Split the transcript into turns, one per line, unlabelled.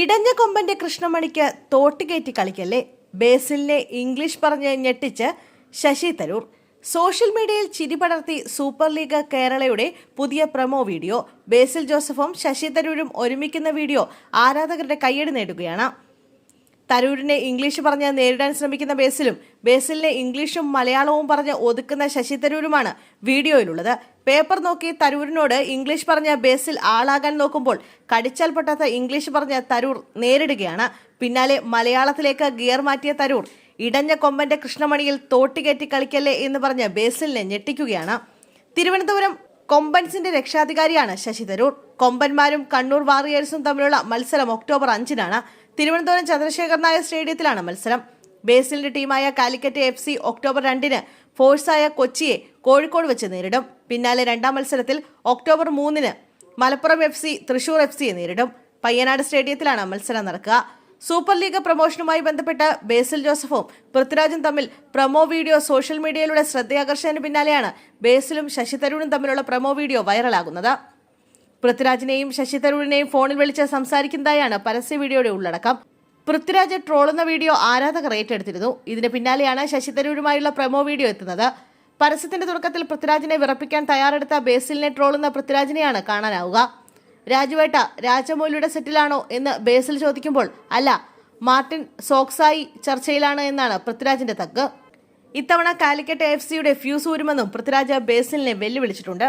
ഇടഞ്ഞ കൊമ്പന്റെ കൃഷ്ണമണിക്ക് തോട്ടുകയറ്റി കളിക്കല്ലേ? ബേസിലിനെ ഇംഗ്ലീഷ് പറഞ്ഞ് ഞെട്ടിച്ച് ശശി തരൂർ. സോഷ്യൽ മീഡിയയിൽ ചിരി പടർത്തി സൂപ്പർ ലീഗ് കേരളയുടെ പുതിയ പ്രമോ വീഡിയോ. ബേസിൽ ജോസഫും ശശി തരൂരും ഒരുമിക്കുന്ന വീഡിയോ ആരാധകരുടെ കയ്യടി നേടുകയാണ്. തരൂരിനെ ഇംഗ്ലീഷ് പറഞ്ഞ് നേരിടാൻ ശ്രമിക്കുന്ന ബേസിലും ബേസിലിനെ ഇംഗ്ലീഷും മലയാളവും പറഞ്ഞ് ഒതുക്കുന്ന ശശി തരൂരുമാണ് വീഡിയോയിലുള്ളത്. പേപ്പർ നോക്കി തരൂരിനോട് ഇംഗ്ലീഷ് പറഞ്ഞ ബേസിൽ ആളാകാൻ നോക്കുമ്പോൾ കടിച്ചാൽ പൊട്ടാത്ത ഇംഗ്ലീഷ് പറഞ്ഞ തരൂർ നേരിടുകയാണ്. പിന്നാലെ മലയാളത്തിലേക്ക് ഗിയർ മാറ്റിയ തരൂർ ഇടഞ്ഞ കൊമ്പന്റെ കൃഷ്ണമണിയിൽ തോട്ടുകയറ്റി കളിക്കല്ലേ എന്ന് പറഞ്ഞ് ബേസിലിനെ ഞെട്ടിക്കുകയാണ്. തിരുവനന്തപുരം കൊമ്പൻസിന്റെ രക്ഷാധികാരിയാണ് ശശി തരൂർ. കൊമ്പന്മാരും കണ്ണൂർ വാറിയേഴ്സും തമ്മിലുള്ള മത്സരം ഒക്ടോബർ അഞ്ചിനാണ്. തിരുവനന്തപുരം ചന്ദ്രശേഖർ നായർ സ്റ്റേഡിയത്തിലാണ് മത്സരം. ബേസിലിന്റെ ടീമായ കാലിക്കറ്റ് എഫ് സി ഒക്ടോബർ രണ്ടിന് ഫോഴ്സായ കൊച്ചിയെ കോഴിക്കോട് വെച്ച് നേരിടും. പിന്നാലെ രണ്ടാം മത്സരത്തിൽ ഒക്ടോബർ മൂന്നിന് Malappuram F C Thrissur F സിയെ നേരിടും. പയ്യനാട് സ്റ്റേഡിയത്തിലാണ് മത്സരം നടക്കുക. സൂപ്പർ ലീഗ് പ്രൊമോഷനുമായി ബന്ധപ്പെട്ട് ബേസിൽ ജോസഫും പൃഥ്വിരാജും തമ്മിൽ പ്രൊമോ വീഡിയോ സോഷ്യൽ മീഡിയയിലൂടെ ശ്രദ്ധയാകർഷണത്തിന് പിന്നാലെയാണ് ബേസിലും ശശി തരൂരും തമ്മിലുള്ള പ്രൊമോ വീഡിയോ വൈറലാകുന്നത്. പൃഥ്വിരാജിനെയും ശശി തരൂരിനെയും ഫോണിൽ വിളിച്ച് സംസാരിക്കുന്നതായാണ് പരസ്യ വീഡിയോയുടെ ഉള്ളടക്കം. പൃഥ്വിരാജ് ട്രോളുന്ന വീഡിയോ ആരാധകർ ഏറ്റെടുത്തിരുന്നു. ഇതിന് പിന്നാലെയാണ് ശശി തരൂരുമായുള്ള പ്രമോ വീഡിയോ എത്തുന്നത്. പരസ്യത്തിന്റെ തുടക്കത്തിൽ പൃഥ്വിരാജിനെ വിറപ്പിക്കാൻ തയ്യാറെടുത്ത ബേസിലിനെ ട്രോളുന്ന പൃഥ്വിരാജിനെയാണ് കാണാനാവുക. രാജുവേട്ട രാജമൗലിയുടെ സെറ്റിലാണോ എന്ന് ബേസിൽ ചോദിക്കുമ്പോൾ അല്ല മാർട്ടിൻ സോക്സായി ചർച്ചയിലാണ് എന്നാണ് പൃഥ്വിരാജിന്റെ തക്ക് ഇത്തവണ കാലിക്കറ്റ് എഫ് സിയുടെ ഫ്യൂസ് ഊരുമെന്നും പൃഥ്വിരാജ് ബേസിലിനെ വെല്ലുവിളിച്ചിട്ടുണ്ട്.